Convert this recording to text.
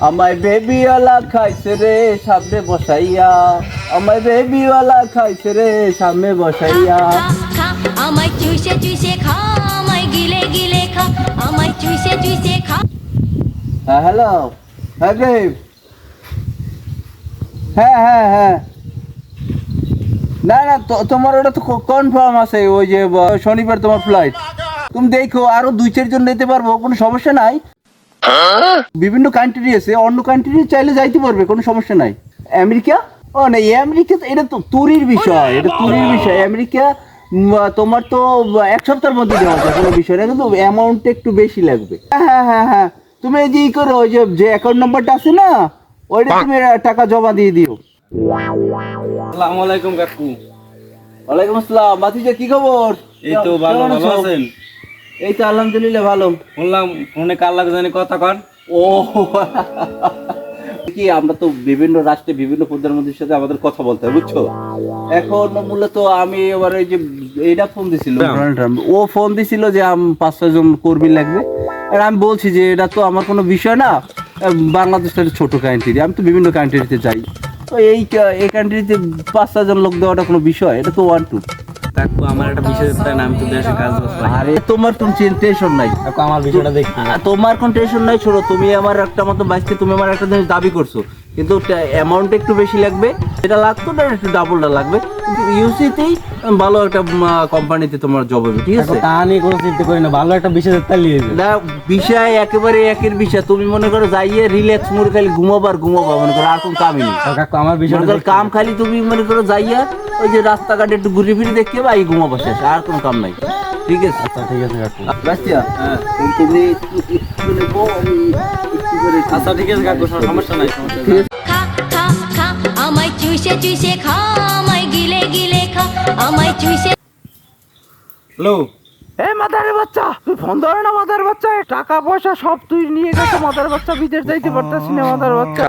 আমায় বেবিওয়ালা খাইছে রে সামনে বসাইয়া। আমায় বেবিওয়ালা খাইছে রে সামনে বসাইয়া। আমায় চুষে চুষে খা আমায় গিলে গিলে খা আমায় চুষে চুষে খা। হ্যাঁ হ্যালো। হ্যাঁ দেব। হ্যাঁ হ্যাঁ হ্যাঁ। না না তোমার ওটা তো কনফার্ম আছে ওই যে শনিবার তোমার ফ্লাইট তুমি দেখো আরও দুই চারজন নিতে পারব কোনো সমস্যা নাই। বিভিন্ন কান্ট্রি আছে অন্য কান্ট্রি চাইলে যাইতে পারবে কোনো সমস্যা নাই। আমেরিকা? ও না আমেরিকা তো এটা তো তুরির বিষয় এটা তুরির বিষয়। আমেরিকা তোমার তো এক সপ্তাহের মধ্যে দেওয়া যায় কোনো বিষয় না কিন্তু অ্যামাউন্টটা একটু বেশি লাগবে। হ্যাঁ হ্যাঁ হ্যাঁ হ্যাঁ। তুমি এই যে ই করো ওই যে যে অ্যাকাউন্ট নাম্বারটা আছে না ওইটা তুমি টাকা জমা দিয়ে দিও। আসসালামু আলাইকুম কাকু। ওয়ালাইকুম আসসালাম। বাতিজা কি খবর? এই তো ভালো ভালো আছেন? এই তো আলহামদুলিল্লাহ ভালো। শুনলাম অনেক আল্লাহ জানি কথা কন। ও। কি আমরা তো বিভিন্ন রাষ্ট্রে বিভিন্ন প্রধানমন্ত্রীর সাথে আমাদের কথা বলতে হয় বুঝছ? এখন মূলত আমি এবার ওই যে এইটা ফোন দিছিল। ও ফোন দিছিল যে আম- পাঁচ ছয় জন কর্মী লাগবে। আর আমি বলছি যে এটা তো আমার কোনো বিষয় না। বাংলাদেশটা একটা ছোট কান্ট্রি আমি তো বিভিন্ন কান্ট্রিতে যাই। তো এই এই কান্ট্রিতে পাঁচ ছয়জন লোক দেওয়াটা কোনো বিষয় এটা তো ওয়ান টু কাকু আমার একটা বিষয় দেন আমি তো দেশে কাজ বাজ পাই আরে তোমার কোন টেনশন নাই। কাকু আমার বিষয়টা দেখতে আ, তোমার কোন টেনশন নাই ছোট তুমি আমার একটা মতো বাঁচতে তুমি আমার একটা জিনিস দাবি করছ। কিন্তু অ্যামাউন্ট একটু বেশি লাগবে। এটা লাগতো না একটু ডাবলটা লাগবে। কিন্তু ইউসিতেই ভালো একটা কোম্পানিতে তোমার জব হবে ঠিক আছে? তা নিয়ে কোনো চিন্তা করি না ভালো একটা বিষয় দেখতে লিয়ে না বিষয় একেবারে একের বিষয়। তুমি মনে করো যাইয়ে রিল্যাক্স মোড খালি ঘুমাবার ঘুমাবা মনে করো আর কোনো কামই নেই। আমার মনে কাম খালি তুমি মনে করো যাইয়া ওই যে রাস্তাঘাটে একটু ঘুরে ফিরে দেখতে এই ঘুমাবা শেষ আর কোনো কাম নাই। ঠিক আছে। আচ্ছা ঠিক আছে কাকু হ্যাঁ তুমি একটু একটু নেব আমি একটু করে আচ্ছা ঠিক আছে কাকু সমস্যা নাই সমস্যা নাই। খা খা খা আমায় চুষে চুষে খা আমায় গিলে গিলে খা আমায় চুষে। হ্যালো? এ মাদারে বাচ্চা তুই ফোন ধরে না মাদার বাচ্চা? টাকা পয়সা সব তুই নিয়ে গেছে মাদার বাচ্চা বিদেশ যাইতে পারতাস না মাদার বাচ্চা।